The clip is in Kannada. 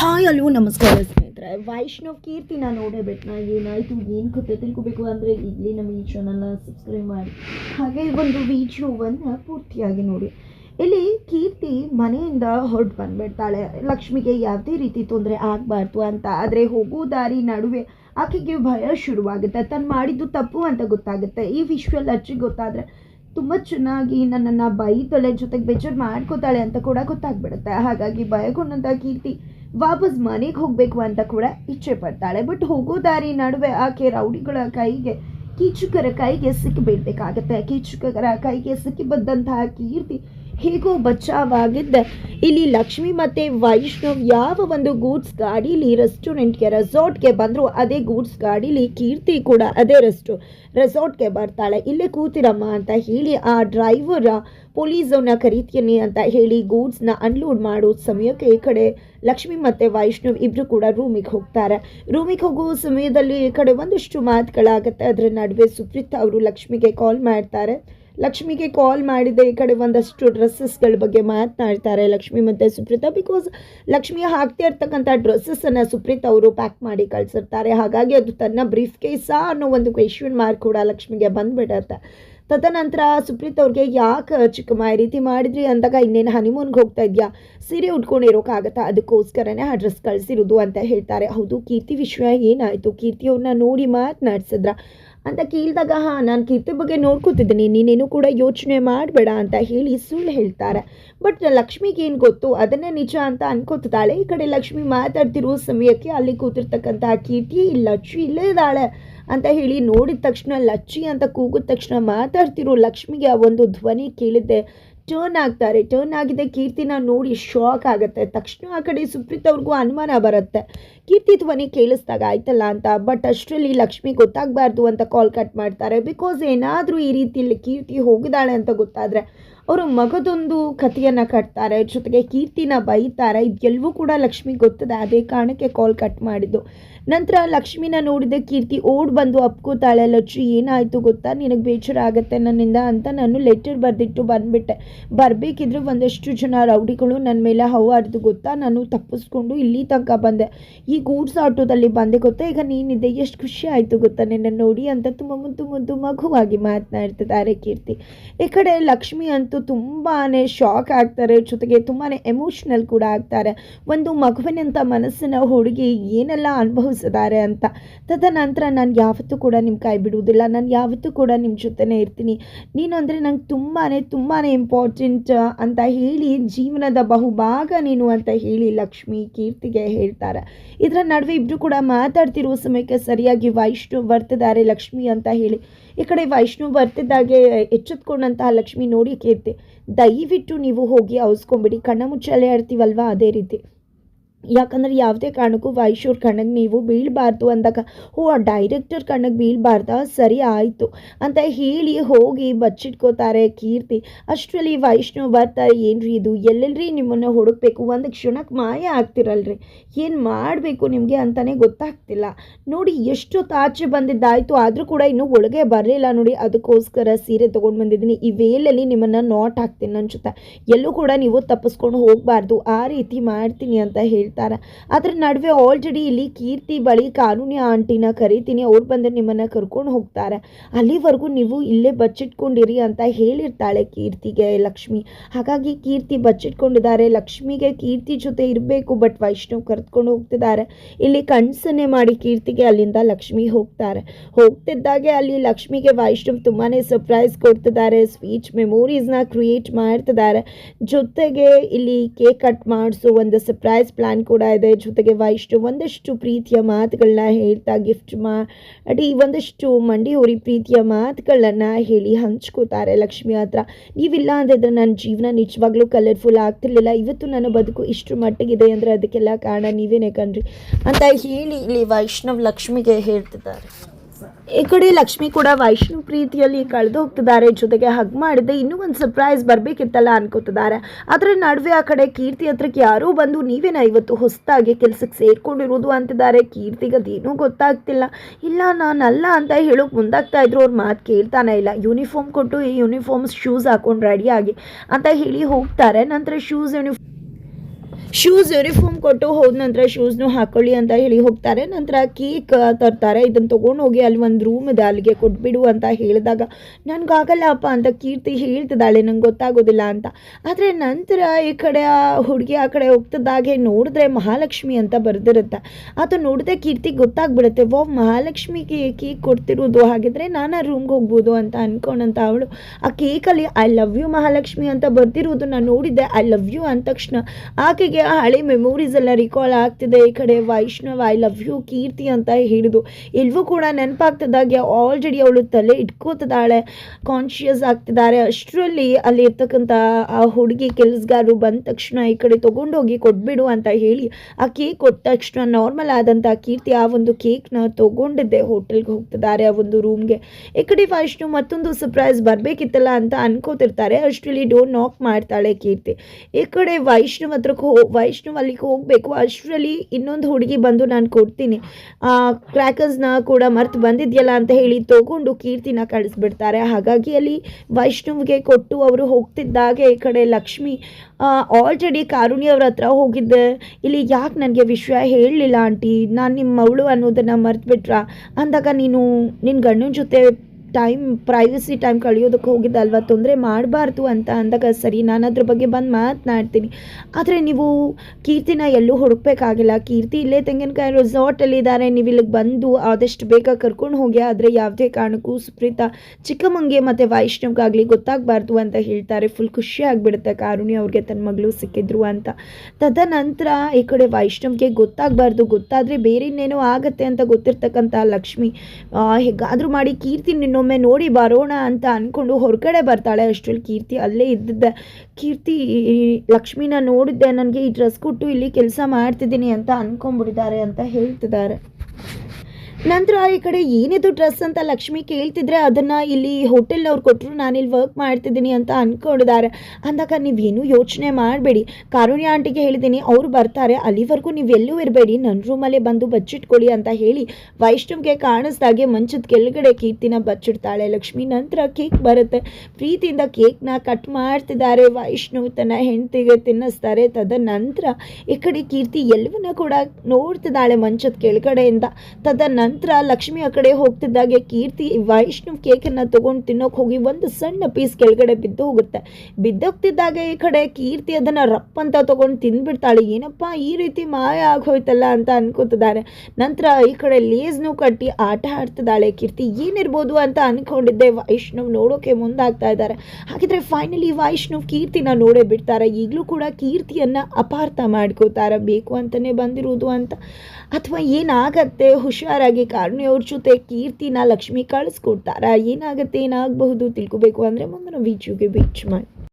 ಹಾಯ್ ಅಲ್ಲೂ ನಮಸ್ಕಾರ ಸ್ನೇಹಿತರೆ. ವೈಷ್ಣವ್ ಕೀರ್ತಿನ ನೋಡೇ ಬಿಟ್ನ ಏನಾಯಿತು, ಏನು ಕತೆ ತಿಳ್ಕೊಬೇಕು ಅಂದರೆ ಇಲ್ಲಿ ನಮ್ಮ ಈ ಚಾನಲ್ನ ಸಬ್ಸ್ಕ್ರೈಬ್ ಮಾಡಿ. ಹಾಗೆ ಒಂದು ವಿಡಿಯೋವನ್ನು ಪೂರ್ತಿಯಾಗಿ ನೋಡಿ. ಇಲ್ಲಿ ಕೀರ್ತಿ ಮನೆಯಿಂದ ಹೊರಟು ಬಂದ್ಬಿಡ್ತಾಳೆ. ಲಕ್ಷ್ಮಿಗೆ ಯಾವುದೇ ರೀತಿ ತೊಂದರೆ ಆಗಬಾರ್ದು ಅಂತ. ಆದರೆ ಹೋಗೋ ದಾರಿ ನಡುವೆ ಆಕೆಗೆ ಭಯ ಶುರುವಾಗುತ್ತೆ. ತಾನು ಮಾಡಿದ್ದು ತಪ್ಪು ಅಂತ ಗೊತ್ತಾಗುತ್ತೆ. ಈ ವಿಶ್ವಲ್ ಅಚ್ಚಿಗೆ ಗೊತ್ತಾದರೆ ತುಂಬ ಚೆನ್ನಾಗಿ ನನ್ನನ್ನು ಬೈತಾಳೆ ಜೊತೆಗೆ ಬೇಜಾರು ಮಾಡ್ಕೋತಾಳೆ ಅಂತ ಕೂಡ ಗೊತ್ತಾಗ್ಬಿಡುತ್ತೆ. ಹಾಗಾಗಿ ಭಯಗೊಂಡಂಥ ಕೀರ್ತಿ ವಾಪಸ್ ಮನೆಗೆ ಹೋಗಬೇಕು ಅಂತ ಕೂಡ ಇಚ್ಛೆ ಪಡ್ತಾಳೆ. ಬಟ್ ಹೋಗೋ ದಾರಿ ನಡುವೆ ಆಕೆ ರೌಡಿಗಳ ಕೈಗೆ, ಕೀಚುಕರ ಕೈಗೆ ಸಿಕ್ಕಿಬಿಡ್ಬೇಕಾಗತ್ತೆ. ಕೀಚುಕರ ಕೈಗೆ ಸಿಕ್ಕಿಬದ್ದಂತಹ ಕೀರ್ತಿ ಹೇಗೋ ಬಚಾವಾಗಿದ್ದ ಇಲ್ಲಿ ಲಕ್ಷ್ಮಿ ಮತ್ತೆ ವೈಷ್ಣವ್ ಯಾವ ಒಂದು ಗೂಡ್ಸ್ ಗಾಡೀಲಿ ರೆಸ್ಟೋರೆಂಟ್ಗೆ, ರೆಸಾರ್ಟ್ಗೆ ಬಂದ್ರು ಅದೇ ಗೂಡ್ಸ್ ಗಾಡೀಲಿ ಕೀರ್ತಿ ಕೂಡ ಅದೇ ರೆಸ್ಟು, ರೆಸಾರ್ಟ್ಗೆ ಬರ್ತಾಳೆ. ಇಲ್ಲೇ ಕೂತಿರಮ್ಮ ಅಂತ ಹೇಳಿ ಆ ಡ್ರೈವರ್ ಪೊಲೀಸವನ್ನ ಕರೀತೀನಿ ಅಂತ ಹೇಳಿ ಗೂಡ್ಸ್ನ ಅನ್ಲೋಡ್ ಮಾಡೋ ಸಮಯಕ್ಕೆ ಈ ಕಡೆ ಲಕ್ಷ್ಮಿ ಮತ್ತೆ ವೈಷ್ಣವ್ ಇಬ್ರು ಕೂಡ ರೂಮಿಗೆ ಹೋಗ್ತಾರೆ. ರೂಮಿಗೆ ಹೋಗೋ ಸಮಯದಲ್ಲಿ ಈ ಕಡೆ ಒಂದಿಷ್ಟು ಮಾತುಗಳಾಗುತ್ತೆ. ಅದರ ನಡುವೆ ಸುಪ್ರೀತ್ ಅವರು ಲಕ್ಷ್ಮಿಗೆ ಕಾಲ್ ಮಾಡ್ತಾರೆ. ಲಕ್ಷ್ಮಿಗೆ ಕಾಲ್ ಮಾಡಿದೆ. ಈ ಕಡೆ ಒಂದಷ್ಟು ಡ್ರೆಸ್ಸಸ್ಗಳ ಬಗ್ಗೆ ಮಾತನಾಡ್ತಾರೆ ಲಕ್ಷ್ಮಿ ಮತ್ತು ಸುಪ್ರೀತಾ ಬಿಕಾಸ್ ಲಕ್ಷ್ಮಿ ಹಾಕ್ತಾ ಇರ್ತಕ್ಕಂಥ ಡ್ರೆಸ್ಸಸ್ಸನ್ನು ಸುಪ್ರೀತ್ ಅವರು ಪ್ಯಾಕ್ ಮಾಡಿ ಕಳಿಸಿರ್ತಾರೆ. ಹಾಗಾಗಿ ಅದು ತನ್ನ ಬ್ರೀಫ್ ಕೇಸಾ ಅನ್ನೋ ಒಂದು ಕ್ವೆಶನ್ ಮಾರ್ಕ್ ಕೂಡ ಲಕ್ಷ್ಮಿಗೆ ಬಂದುಬಿಡತ್ತೆ. ತದನಂತರ ಸುಪ್ರೀತ್ ಅವ್ರಿಗೆ, ಯಾಕೆ ಚಿಕ್ಕಮ್ಮ ಈ ರೀತಿ ಮಾಡಿದ್ರಿ? ಅಂದಾಗ, ಇನ್ನೇನು ಹನಿಮೂನ್ಗೆ ಹೋಗ್ತಾ ಇದೆಯಾ? ಸೀರೆ ಉಟ್ಕೊಂಡಿರೋಕ್ಕಾಗತ್ತಾ ಅದಕ್ಕೋಸ್ಕರನೇ ಆ ಡ್ರೆಸ್ ಕಳಿಸಿರೋದು, ಅಂತ ಹೇಳ್ತಾರೆ. ಹೌದು, ಕೀರ್ತಿ ವಿಷಯ ಏನಾಯಿತು? ಕೀರ್ತಿಯವ್ರನ್ನ ನೋಡಿ ಮಾತನಾಡ್ಸಿದ್ರ? ಅಂತ ಕೇಳಿದಾಗ, ಹಾಂ, ನಾನು ಕೀರ್ತಿ ಬಗ್ಗೆ ನೋಡ್ಕೋತಿದ್ದೀನಿ, ನೀನೇನು ಕೂಡ ಯೋಚನೆ ಮಾಡಬೇಡ ಅಂತ ಹೇಳಿ ಸುಳ್ಳು ಹೇಳ್ತಾರೆ. ಬಟ್ ಲಕ್ಷ್ಮಿಗೆ ಏನು ಗೊತ್ತು, ಅದನ್ನೇ ನಿಜ ಅಂತ ಅನ್ಕೋತಿದ್ದಾಳೆ. ಈ ಕಡೆ ಲಕ್ಷ್ಮಿ ಮಾತಾಡ್ತಿರೋ ಸಮಯಕ್ಕೆ ಅಲ್ಲಿ ಕೂತಿರ್ತಕ್ಕಂತಹ ಕೀರ್ತಿ ಲಚ್ಚಿ ಇಲ್ಲೇ ಅಂತ ಹೇಳಿ ನೋಡಿದ ತಕ್ಷಣ, ಲಚ್ಚಿ ಅಂತ ಕೂಗಿದ ತಕ್ಷಣ ಮಾತಾಡ್ತಿರೋ ಲಕ್ಷ್ಮಿಗೆ ಆ ಒಂದು ಧ್ವನಿ ಕೇಳಿದ್ದೆ. ಟರ್ನ್ ಆಗ್ತಾರೆ. ಟರ್ನ್ ಆಗಿದೆ. ಕೀರ್ತಿನ ನೋಡಿ ಶಾಕ್ ಆಗುತ್ತೆ. ತಕ್ಷಣ ಆ ಕಡೆ ಸುಪ್ರೀತ್ ಅವ್ರಿಗೂ ಅನುಮಾನ ಬರುತ್ತೆ. ಕೀರ್ತಿ ಧ್ವನಿ ಕೇಳಿಸ್ದಾಗ ಆಯ್ತಲ್ಲ ಅಂತ. ಬಟ್ ಅಷ್ಟರಲ್ಲಿ ಲಕ್ಷ್ಮಿ ಗೊತ್ತಾಗಬಾರ್ದು ಅಂತ ಕಾಲ್ ಕಟ್ ಮಾಡ್ತಾರೆ. ಬಿಕಾಸ್ ಏನಾದರೂ ಈ ರೀತಿಯಲ್ಲಿ ಕೀರ್ತಿ ಹೋಗಿದ್ದಾಳೆ ಅಂತ ಗೊತ್ತಾದರೆ ಅವರು ಮಗದೊಂದು ಕಥೆಯನ್ನು ಕಟ್ತಾರೆ. ಜೊತೆಗೆ ಕೀರ್ತಿನ ಬೈತಾರೆ. ಇದೆಲ್ಲವೂ ಕೂಡ ಲಕ್ಷ್ಮಿ ಗೊತ್ತದೆ. ಅದೇ ಕಾರಣಕ್ಕೆ ಕಾಲ್ ಕಟ್ ಮಾಡಿದ್ದು. ನಂತರ ಲಕ್ಷ್ಮಿನ ನೋಡಿದ ಕೀರ್ತಿ ಓಡ್ ಬಂದು ಅಪ್ಕೋತಾಳೆ. ಲಚ್ಚಿ, ಏನಾಯಿತು ಗೊತ್ತಾ? ನಿನಗೆ ಬೇಜಾರು ಆಗುತ್ತೆ ನನ್ನಿಂದ ಅಂತ ನಾನು ಲೆಟರ್ ಬರೆದಿಟ್ಟು ಬಂದುಬಿಟ್ಟೆ. ಬರಬೇಕಿದ್ರೆ ಒಂದಷ್ಟು ಜನ ರೌಡಿಗಳು ನನ್ನ ಮೇಲೆ ಹವಾರ್ದು ಗೊತ್ತಾ? ನಾನು ತಪ್ಪಿಸ್ಕೊಂಡು ಇಲ್ಲಿ ತನಕ ಬಂದೆ. ಈ ಗೂಡ್ಸ್ ಆಟೋದಲ್ಲಿ ಬಂದೆ ಗೊತ್ತಾ? ಈಗ ನೀನಿದೆ, ಎಷ್ಟು ಖುಷಿ ಆಯಿತು ಗೊತ್ತಾ ನಿನ್ನ ನೋಡಿ ಅಂತ ತುಂಬ ಮುದ್ದು ಮುದ್ದು ಮಗುವಾಗಿ ಮಾತನಾಡ್ತಿದ್ದಾರೆ ಕೀರ್ತಿ. ಈ ಕಡೆ ಲಕ್ಷ್ಮಿ ಅಂತೂ ತುಂಬಾ ಶಾಕ್ ಆಗ್ತಾರೆ, ಜೊತೆಗೆ ತುಂಬಾ ಎಮೋಷ್ನಲ್ ಕೂಡ ಆಗ್ತಾರೆ. ಒಂದು ಮಗುವಿನಂಥ ಮನಸ್ಸಿನ ಹುಡುಗಿ ಏನೆಲ್ಲ ಅನುಭವಿಸಿದ್ದಾರೆ ಅಂತ. ತದನಂತರ ನಾನು ಯಾವತ್ತೂ ಕೂಡ ನಿಮ್ಮ ಕೈ ಬಿಡುವುದಿಲ್ಲ, ನಾನು ಯಾವತ್ತೂ ಕೂಡ ನಿಮ್ಮ ಜೊತೆನೇ ಇರ್ತೀನಿ. ನೀನು ಅಂದರೆ ನಂಗೆ ತುಂಬಾ ತುಂಬಾ ಇಂಪಾರ್ಟೆಂಟ್ ಅಂತ ಹೇಳಿ ಜೀವನದ ಬಹುಭಾಗ ನೀನು ಅಂತ ಹೇಳಿ ಲಕ್ಷ್ಮಿ ಕೀರ್ತಿಗೆ ಹೇಳ್ತಾರೆ. ಇದರ ನಡುವೆ ಇಬ್ಬರು ಕೂಡ ಮಾತಾಡ್ತಿರುವ ಸಮಯಕ್ಕೆ ಸರಿಯಾಗಿ ವೈಷ್ಣು ಬರ್ತಿದ್ದಾರೆ, ಲಕ್ಷ್ಮಿ ಅಂತ ಹೇಳಿ. ಈ ಕಡೆ ವೈಷ್ಣು ಬರ್ತಿದ್ದಾಗೆ ಎಚ್ಚೆತ್ಕೊಂಡಂತಹ ಲಕ್ಷ್ಮಿ ನೋಡಿ ಕೇಳ್ತೆ ದಯವಿಟ್ಟು ನೀವು ಹೋಗಿ ಔಸ್ಕೊಂಬಿಡಿ ಕಣ್ಣ ಮುಚ್ಚಾಲೆ ಆಡ್ತೀವಲ್ವಾ? ಅದೇ ರೀತಿ. ಯಾಕಂದ್ರೆ ಯಾವುದೇ ಕಾರಣಕ್ಕೂ ವೈಶೂರ್ ಕಣ್ಣಿಗೆ ನೀವು ಬೀಳಬಾರ್ದು ಅಂದಾಗ, ಹೋ, ಆ ಡೈರೆಕ್ಟರ್ ಕಣ್ಣಿಗೆ ಬೀಳಬಾರ್ದ? ಸರಿ ಆಯಿತು. ಅಂತ ಹೇಳಿ ಹೋಗಿ ಬಚ್ಚಿಟ್ಕೋತಾರೆ ಕೀರ್ತಿ. ಅಷ್ಟರಲ್ಲಿ ವೈಷ್ಣವ್ ಬರ್ತಾರೆ ಏನ್ರಿ ಇದು? ಎಲ್ಲೆಲ್ಲರಿ ನಿಮ್ಮನ್ನು ಹುಡುಕ್ಬೇಕು? ಒಂದು ಕ್ಷಣಕ್ಕೆ ಮಾಯ ಆಗ್ತಿರಲ್ರಿ. ಏನು ಮಾಡಬೇಕು ನಿಮಗೆ ಅಂತಲೇ ಗೊತ್ತಾಗ್ತಿಲ್ಲ. ನೋಡಿ ಎಷ್ಟು ತಾಚೆ ಬಂದಿದ್ದಾಯಿತು, ಆದರೂ ಕೂಡ ಇನ್ನೂ ಒಳಗೆ ಬರಲಿಲ್ಲ ನೋಡಿ. ಅದಕ್ಕೋಸ್ಕರ ಸೀರೆ ತೊಗೊಂಡು ಬಂದಿದ್ದೀನಿ. ಈ ವೇಲಲ್ಲಿ ನಿಮ್ಮನ್ನು ನಾಟ್ ಹಾಕ್ತೀನಿ ನನ್ನ ಜೊತೆ ಎಲ್ಲೂ ಕೂಡ ನೀವು ತಪ್ಪಿಸ್ಕೊಂಡು ಹೋಗಬಾರ್ದು. ಆ ರೀತಿ ಮಾಡ್ತೀನಿ ಅಂತ ಹೇಳ್ತಾರೆ ಅದ್ರ ನಡುವೆ ಆಲ್ರೆಡಿ ಇಲ್ಲಿ ಕೀರ್ತಿ ಬಳಿ ಕಾನೂನಿ ಆಂಟಿನ ಕರಿತೀನಿ, ಅವ್ರು ಬಂದರೆ ನಿಮ್ಮನ್ನು ಕರ್ಕೊಂಡು ಹೋಗ್ತಾರೆ. ಅಲ್ಲಿವರೆಗೂ ನೀವು ಇಲ್ಲೇ ಬಚ್ಚಿಟ್ಕೊಂಡಿರಿ ಅಂತ ಹೇಳಿರ್ತಾಳೆ ಕೀರ್ತಿಗೆ ಲಕ್ಷ್ಮಿ. ಹಾಗಾಗಿ ಕೀರ್ತಿ ಬಚ್ಚಿಟ್ಕೊಂಡಿದ್ದಾರೆ. ಲಕ್ಷ್ಮಿಗೆ ಕೀರ್ತಿ ಜೊತೆ ಇರಬೇಕು ಬಟ್ ವೈಷ್ಣವ್ ಕರೆದುಕೊಂಡು ಹೋಗ್ತಿದ್ದಾರೆ. ಇಲ್ಲಿ ಕಣ್ಸನ್ನೇ ಮಾಡಿ ಕೀರ್ತಿಗೆ ಅಲ್ಲಿಂದ ಲಕ್ಷ್ಮಿ ಹೋಗ್ತಾರೆ. ಹೋಗ್ತಿದ್ದಾಗೆ ಅಲ್ಲಿ ಲಕ್ಷ್ಮಿಗೆ ವೈಷ್ಣವ್ ತುಂಬಾ ಸರ್ಪ್ರೈಸ್ ಕೊಡ್ತಿದ್ದಾರೆ ಸ್ವೀಚ್ ಮೆಮೊರೀಸ್ನ ಕ್ರಿಯೇಟ್ ಮಾಡ್ತಿದ್ದಾರೆ. ಜೊತೆಗೆ ಇಲ್ಲಿ ಕೇಕ್ ಕಟ್ ಮಾಡಿಸೋ, ಒಂದು ಸರ್ಪ್ರೈಸ್ ಕೂಡ ಇದೆ. ಜೊತೆಗೆ ವೈಷ್ಣವ ಒಂದಷ್ಟು ಪ್ರೀತಿಯ ಮಾತುಗಳನ್ನ ಹೇಳ್ತಾ ಗಿಫ್ಟ್ ಮಾಡಿ ಒಂದಷ್ಟು ಮಂಡಿ ಹೋರಿ ಪ್ರೀತಿಯ ಮಾತುಗಳನ್ನ ಹೇಳಿ ಹಂಚ್ಕೋತಾರೆ ಲಕ್ಷ್ಮಿ ಹತ್ರ. ನೀವಿಲ್ಲ ಅಂದಿದ್ರೆ ನನ್ನ ಜೀವನ ನಿಜವಾಗ್ಲೂ ಕಲರ್ಫುಲ್ ಆಗ್ತಿರ್ಲಿಲ್ಲ. ಇವತ್ತು ನನ್ನ ಬದುಕು ಇಷ್ಟು ಮಟ್ಟಿಗಿದೆ ಅಂದರೆ ಅದಕ್ಕೆಲ್ಲ ಕಾರಣ ನೀವೇನೇ ಕಣ್ರಿ? ಅಂತ ಹೇಳಿ ಇಲ್ಲಿ ವೈಷ್ಣವ್ ಲಕ್ಷ್ಮಿಗೆ ಹೇಳ್ತಿದ್ದಾರೆ. ಈ ಕಡೆ ಲಕ್ಷ್ಮಿ ಕೂಡ ವೈಷ್ಣು ಪ್ರೀತಿಯಲ್ಲಿ ಕಳೆದು ಹೋಗ್ತಿದ್ದಾರೆ. ಜೊತೆಗೆ ಹಗ್ ಮಾಡಿದೆ ಇನ್ನೂ ಒಂದು ಸರ್ಪ್ರೈಸ್ ಬರಬೇಕಿತ್ತಲ್ಲ ಅನ್ಕೋತಿದ್ದಾರೆ. ಅದರ ನಡುವೆ ಆ ಕಡೆ ಕೀರ್ತಿ ಹತ್ರಕ್ಕೆ ಯಾರೂ ಬಂದು, ನೀವೇನ ಇವತ್ತು ಹೊಸದಾಗಿ ಕೆಲಸಕ್ಕೆ ಸೇರ್ಕೊಂಡಿರೋದು? ಅಂತಿದ್ದಾರೆ. ಕೀರ್ತಿಗೆ ಅದೇನೂ ಗೊತ್ತಾಗ್ತಿಲ್ಲ. ಇಲ್ಲ, ನಾನಲ್ಲ ಅಂತ ಹೇಳೋಕೆ ಮುಂದಾಗ್ತಾ ಇದ್ರು. ಅವ್ರ ಮಾತು ಕೇಳ್ತಾನೆ ಇಲ್ಲ. ಯೂನಿಫಾರ್ಮ್ ಕೊಟ್ಟು ಈ ಯೂನಿಫಾರ್ಮ್ ಶೂಸ್ ಹಾಕೊಂಡು ರೆಡಿಯಾಗಿ ಅಂತ ಹೇಳಿ ಹೋಗ್ತಾರೆ. ನಂತರ ಶೂಸ್ ಯೂನಿಫಾರ್ಮ್ ಶೂಸ್ ಯೂನಿಫಾರ್ಮ್ ಕೊಟ್ಟು ಹೋದ ನಂತರ ಶೂಸ್ನು ಹಾಕೊಳ್ಳಿ ಅಂತ ಹೇಳಿ ಹೋಗ್ತಾರೆ. ನಂತರ ಕೇಕ್ ತರ್ತಾರೆ. ಇದನ್ನು ತೊಗೊಂಡು ಹೋಗಿ ಅಲ್ಲಿ ಒಂದು ರೂಮ್ ಇದೆ. ಅಲ್ಲಿಗೆ ಕೊಟ್ಬಿಡು ಅಂತ ಹೇಳಿದಾಗ ನನಗಾಗಲ್ಲಪ್ಪ ಅಂತ ಕೀರ್ತಿ ಹೇಳ್ತಿದ್ದಾಳೆ. ನಂಗೆ ಗೊತ್ತಾಗೋದಿಲ್ಲ ಅಂತ. ಆದರೆ ನಂತರ ಈ ಕಡೆ ಆ ಹುಡುಗಿ ಆ ಕಡೆ ಹೋಗ್ತಿದ್ದಾಗೆ ನೋಡಿದ್ರೆ ಮಹಾಲಕ್ಷ್ಮಿ ಅಂತ ಬರೆದಿರುತ್ತೆ. ಅದು ನೋಡಿದ್ರೆ ಕೀರ್ತಿ ಗೊತ್ತಾಗ್ಬಿಡುತ್ತೆ ಓ ಮಹಾಲಕ್ಷ್ಮಿಗೆ ಕೇಕ್ ಕೊಡ್ತಿರೋದು. ಹಾಗಿದ್ರೆ ನಾನು ಆ ರೂಮ್ಗೆ ಹೋಗ್ಬೋದು ಅಂತ ಅನ್ಕೊಂಡಂತ ಅವಳು, ಆ ಕೇಕಲ್ಲಿ ಐ ಲವ್ ಯು ಮಹಾಲಕ್ಷ್ಮಿ ಅಂತ ಬರ್ತಿರೋದು ನಾನು ನೋಡಿದ್ದೆ. ಐ ಲವ್ ಯು ಅಂದ ತಕ್ಷಣ ಆಕೆಗೆ ಹಳೆ ಮೆಮೊರೀಸ್ ಎಲ್ಲ ರಿಕಾಲ್ ಆಗ್ತಿದೆ. ಈ ಕಡೆ Vaishnav I love you Keerthi ಅಂತ ಹಿಡಿದು ಎಲ್ವೂ ಕೂಡ ನೆನಪಾಗ್ತಿದ್ದಾಗೆ. ಆಲ್ರೆಡಿ ಅವಳು ತಲೆ ಇಟ್ಕೋತಿದ್ದಾಳೆ ಕಾನ್ಶಿಯಸ್ ಆಗ್ತಿದ್ದಾರೆ. ಅಷ್ಟರಲ್ಲಿ ಅಲ್ಲಿ ಇರ್ತಕ್ಕಂಥ ಆ ಹುಡುಗಿ ಕೆಲಸಗಾರರು ಬಂದ ತಕ್ಷಣ ಈ ಕಡೆ ತೊಗೊಂಡೋಗಿ ಕೊಟ್ಬಿಡು ಅಂತ ಹೇಳಿ ಆ ಕೇಕ್ ಕೊಟ್ಟ ತಕ್ಷಣ ನಾರ್ಮಲ್ ಆದಂಥ ಕೀರ್ತಿ ಆ ಒಂದು ಕೇಕ್ನ ತೊಗೊಂಡಿದ್ದೆ ಹೋಟೆಲ್ಗೆ ಹೋಗ್ತಿದ್ದಾರೆ ಆ ಒಂದು ರೂಮ್ಗೆ ಈ ಕಡೆ ವೈಷ್ಣು ಮತ್ತೊಂದು ಸರ್ಪ್ರೈಸ್ ಬರಬೇಕಿತ್ತಲ್ಲ ಅಂತ ಅನ್ಕೋತಿರ್ತಾರೆ. ಅಷ್ಟರಲ್ಲಿ ಡೋರ್ ನಾಕ್ ಮಾಡ್ತಾಳೆ ಕೀರ್ತಿ. ಈ ಕಡೆ ವೈಷ್ಣವ್ ಹತ್ರಕ್ಕೆ ಹೋ ವೈಷ್ಣವ್ ಅಲ್ಲಿಗೆ ಹೋಗಬೇಕು. ಅಷ್ಟರಲ್ಲಿ ಇನ್ನೊಂದು ಹುಡುಗಿ ಬಂದು ನಾನು ಕೊಡ್ತೀನಿ. ಕ್ರ್ಯಾಕರ್ಸ್ನ ಕೂಡ ಮರ್ತು ಬಂದಿದೆಯಲ್ಲ ಅಂತ ಹೇಳಿ ತಗೊಂಡು ಕೀರ್ತಿನ ಕಳಿಸ್ಬಿಡ್ತಾರೆ. ಹಾಗಾಗಿ ಅಲ್ಲಿ ವೈಷ್ಣವ್ಗೆ ಕೊಟ್ಟು ಅವರು ಹೋಗ್ತಿದ್ದಾಗೆ ಈ ಕಡೆ ಲಕ್ಷ್ಮಿ. ಆಲ್ರೆಡಿ ಕಾರುಣಿ ಅವ್ರ ಹತ್ರ ಹೋಗಿದ್ದೆ. ಇಲ್ಲಿ ಯಾಕೆ ನನಗೆ ವಿಷಯ ಹೇಳಲಿಲ್ಲ ಆಂಟಿ? ನಾನು ನಿಮ್ಮ ಮಗಳು ಅನ್ನೋದನ್ನು ಮರ್ತ್ಬಿಟ್ರಾ? ಅಂದಾಗ ನೀನು ನಿನ್ನ ಗಂಡನ ಜೊತೆ ಟೈಮ್ ಪ್ರೈವಸಿ ಟೈಮ್ ಕಳೆಯೋದಕ್ಕೆ ಹೋಗಿದ್ದಲ್ವ? ತೊಂದರೆ ಮಾಡಬಾರ್ದು ಅಂತ ಅಂದಾಗ ಸರಿ, ನಾನು ಅದ್ರ ಬಗ್ಗೆ ಬಂದು ಮಾತನಾಡ್ತೀನಿ. ಆದರೆ ನೀವು ಕೀರ್ತಿನ ಎಲ್ಲೂ ಹುಡುಕ್ಬೇಕಾಗಿಲ್ಲ. ಕೀರ್ತಿ ಇಲ್ಲೇ ತೆಂಗಿನಕಾಯಿ ರೆಸಾರ್ಟಲ್ಲಿ ಇದ್ದಾರೆ ನೀವು ಇಲ್ಲಿಗೆ ಬಂದು ಆದಷ್ಟು ಬೇಗ ಕರ್ಕೊಂಡು ಹೋಗಿ, ಆದರೆ ಯಾವುದೇ ಕಾರಣಕ್ಕೂ ಸುಪ್ರೀತಾ ಚಿಕ್ಕಮ್ಮಂಗೆ ಮತ್ತು ವೈಷ್ಣವ್ಗಾಗಲಿ ಗೊತ್ತಾಗಬಾರ್ದು ಅಂತ ಹೇಳ್ತಾರೆ. ಫುಲ್ ಖುಷಿ ಆಗಿಬಿಡುತ್ತೆ. ಕಾರುಣಿ ಅವ್ರಿಗೆ ತನ್ನ ಮಗಳು ಸಿಕ್ಕಿದ್ರು ಅಂತ. ತದನಂತರ ಈ ಕಡೆ ವೈಷ್ಣವ್ಗೆ ಗೊತ್ತಾಗಬಾರ್ದು. ಗೊತ್ತಾದರೆ ಬೇರೆ ಇನ್ನೇನೋ ಆಗುತ್ತೆ ಅಂತ ಗೊತ್ತಿರ್ತಕ್ಕಂಥ ಲಕ್ಷ್ಮಿ ಹೇಗಾದರೂ ಮಾಡಿ ಕೀರ್ತಿ ನಿನ್ನೊಮ್ಮೆ ನೋಡಿ ಬರೋಣ ಅಂತ ಅಂದ್ಕೊಂಡು ಹೊರಗಡೆ ಬರ್ತಾಳೆ ಅಷ್ಟರಲ್ಲಿ ಕೀರ್ತಿ ಅಲ್ಲೇ ಇದ್ದಿದ್ದೆ. ಕೀರ್ತಿ ಲಕ್ಷ್ಮೀನ ನೋಡಿದ್ದೆ. ನನಗೆ ಈ ಡ್ರೆಸ್ ಕೊಟ್ಟು ಇಲ್ಲಿ ಕೆಲಸ ಮಾಡ್ತಿದ್ದೀನಿ ಅಂತ ಅಂದ್ಕೊಂಡ್ಬಿಟ್ಟಿದ್ದಾರೆ ಅಂತ ಹೇಳ್ತಿದ್ದಾರೆ. ನಂತರ ಈ ಕಡೆ ಏನಿದು ಡ್ರೆಸ್ ಅಂತ ಲಕ್ಷ್ಮಿ ಕೇಳ್ತಿದ್ರೆ ಅದನ್ನು ಇಲ್ಲಿ ಹೋಟೆಲ್ನವ್ರು ಕೊಟ್ಟರು ನಾನಿಲ್ಲಿ ವರ್ಕ್ ಮಾಡ್ತಿದ್ದೀನಿ ಅಂತ ಅಂದ್ಕೊಂಡಿದ್ದಾರೆ ಅಂದಾಗ ನೀವೇನು ಯೋಚನೆ ಮಾಡಬೇಡಿ. ಕಾರುಣ್ಯ ಆಂಟಿಗೆ ಹೇಳಿದ್ದೀನಿ, ಅವ್ರು ಬರ್ತಾರೆ, ಅಲ್ಲಿವರೆಗೂ ನೀವು ಎಲ್ಲೂ ಇರಬೇಡಿ ನನ್ನ ರೂಮಲ್ಲೇ ಬಂದು ಬಚ್ಚಿಟ್ಕೊಳ್ಳಿ ಅಂತ ಹೇಳಿ ವೈಷ್ಣವ್ಗೆ ಕಾಣಿಸ್ದಾಗೆ ಮಂಚದ ಕೆಳಗಡೆ ಕೀರ್ತಿನ ಬಚ್ಚಿಡ್ತಾಳೆ. ಲಕ್ಷ್ಮಿ ನಂತರ ಕೇಕ್ ಬರುತ್ತೆ. ಪ್ರೀತಿಯಿಂದ ಕೇಕ್ನ ಕಟ್ ಮಾಡ್ತಿದ್ದಾರೆ. ವೈಷ್ಣವ್ ತನ್ನ ಹೆಂಡತಿಗೆ ತಿನ್ನಿಸ್ತಾರೆ. ತದನಂತರ ಈ ಕಡೆ ಕೀರ್ತಿ ಎಲ್ಲವನ್ನ ಕೂಡ ನೋಡ್ತಿದ್ದಾಳೆ ಮಂಚದ ಕೆಳಗಡೆಯಿಂದ. ತದನಂತರ ಲಕ್ಷ್ಮಿ ಆ ಕಡೆ ಹೋಗ್ತಿದ್ದಾಗೆ ಕೀರ್ತಿ ವೈಷ್ಣವ್ ಕೇಕನ್ನು ತಗೊಂಡು ತಿನ್ನೋಕೆ ಹೋಗಿ ಒಂದು ಸಣ್ಣ ಪೀಸ್ ಕೆಳಗಡೆ ಬಿದ್ದು ಹೋಗುತ್ತೆ. ಬಿದ್ದೋಗ್ತಿದ್ದಾಗೆ ಈ ಕಡೆ ಕೀರ್ತಿ ಅದನ್ನು ರಪ್ ಅಂತ ತಗೊಂಡು ತಿಂದ್ಬಿಡ್ತಾಳೆ ಏನಪ್ಪ ಈ ರೀತಿ ಮಾಯ ಆಗೋಯ್ತಲ್ಲ ಅಂತ ಅನ್ಕೋತಿದ್ದಾರೆ. ನಂತರ ಈ ಕಡೆ ಲೇಸ್ನು ಕಟ್ಟಿ ಆಟ ಆಡ್ತಿದ್ದಾಳೆ. ಕೀರ್ತಿ ಏನಿರ್ಬೋದು ಅಂತ ಅನ್ಕೊಂಡಿದ್ದೆ. ವೈಷ್ಣವ್ ನೋಡೋಕೆ ಮುಂದಾಗ್ತಾ ಇದ್ದಾರೆ. ಹಾಗಿದ್ರೆ ಫೈನಲಿ ವೈಷ್ಣವ್ ಕೀರ್ತಿನ ನೋಡೇ ಬಿಡ್ತಾರೆ. ಈಗಲೂ ಕೂಡ ಕೀರ್ತಿಯನ್ನ ಅಪಾರ್ಥ ಮಾಡ್ಕೋತಾರೆ. ಬೇಕು ಅಂತಲೇ ಬಂದಿರೋದು ಅಂತ. ಅಥವಾ ಏನಾಗತ್ತೆ? ಹುಷಾರಾಗಿ ಕಾರುಣ್ಯವ್ರ ಜೊತೆ ಕೀರ್ತಿನ ಲಕ್ಷ್ಮಿ ಕಳಿಸ್ಕೊಡ್ತಾರ? ಏನಾಗುತ್ತೆ? ಏನಾಗಬಹುದು? ತಿಳ್ಕೊಬೇಕು. ಅಂದರೆ ಮುಂದಿನ ವೀಡಿಯೋಗೆ ವೀಚ್ ಮಾಡಿ.